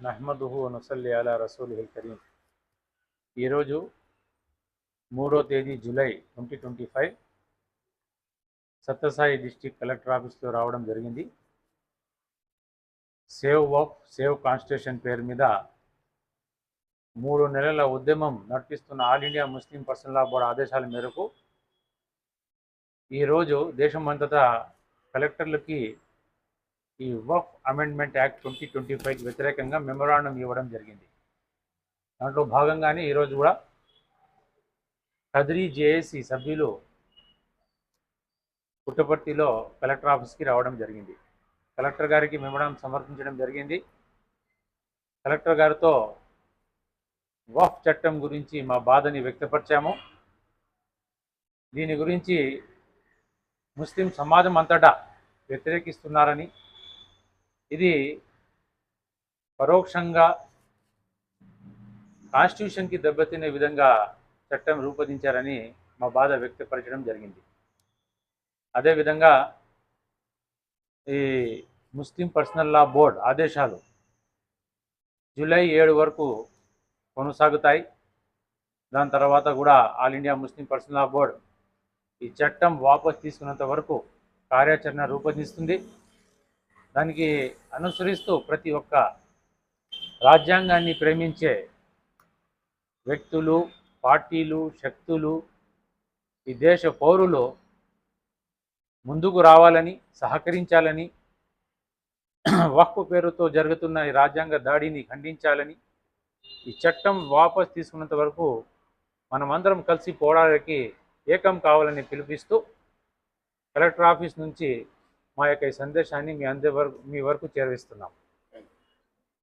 నహ్మదుహు నసల్లి అలా రసూలిహిల్ కరీం. ఈరోజు మూడో తేదీ July twenty twenty five Sathya Sai district collector ఆఫీస్లో రావడం జరిగింది. సేవ్ ఆఫ్ సేవ్ కాన్స్టిట్యూషన్ పేరు మీద మూడు నెలల ఉద్యమం నడిపిస్తున్న all India Muslim personal law board ఆదేశాల మేరకు ఈరోజు దేశమంతటా కలెక్టర్లకి ఈ Waqf amendment act twenty twenty ఫైవ్కి వ్యతిరేకంగా మెమొరాండం ఇవ్వడం జరిగింది. దాంట్లో భాగంగానే ఈరోజు కూడా కదిరి జేఏసీ సభ్యులు పుట్టపర్తిలో కలెక్టర్ ఆఫీస్కి రావడం జరిగింది. కలెక్టర్ గారికి మెమొరాండం సమర్పించడం జరిగింది. కలెక్టర్ గారితో వఫ్ చట్టం గురించి మా బాధని వ్యక్తపరిచాము. దీని గురించి ముస్లిం సమాజం అంతటా వ్యతిరేకిస్తున్నారని ఇది పరోక్షంగా కాన్స్టిట్యూషన్కి దెబ్బతినే విధంగా చట్టం రూపొందించారని మా బాధ వ్యక్తపరచడం జరిగింది. అదేవిధంగా ఈ ముస్లిం పర్సనల్ లా బోర్డ్ ఆదేశాలు జూలై ఏడు వరకు కొనసాగుతాయి. దాని తర్వాత కూడా all India Muslim personal law board ఈ చట్టం వాపస్ తీసుకున్నంత వరకు కార్యాచరణ రూపొందిస్తుంది. దానికి అనుసరిస్తూ ప్రతి ఒక్క రాజ్యాంగాన్ని ప్రేమించే వ్యక్తులు పార్టీలు శక్తులు ఈ దేశ పౌరులు ముందుకు రావాలని సహకరించాలని వక్ఫ్ పేరుతో జరుగుతున్న ఈ రాజ్యాంగ దాడిని ఖండించాలని ఈ చట్టం వాపస్ తీసుకున్నంత వరకు మనమందరం కలిసి పోరాడకి ఏకం కావాలని పిలిపిస్తూ కలెక్టర్ ఆఫీస్ నుంచి మా యొక్క ఈ సందేశాన్ని మీ అందే వరకు మీ వరకు చేరవేస్తున్నాం.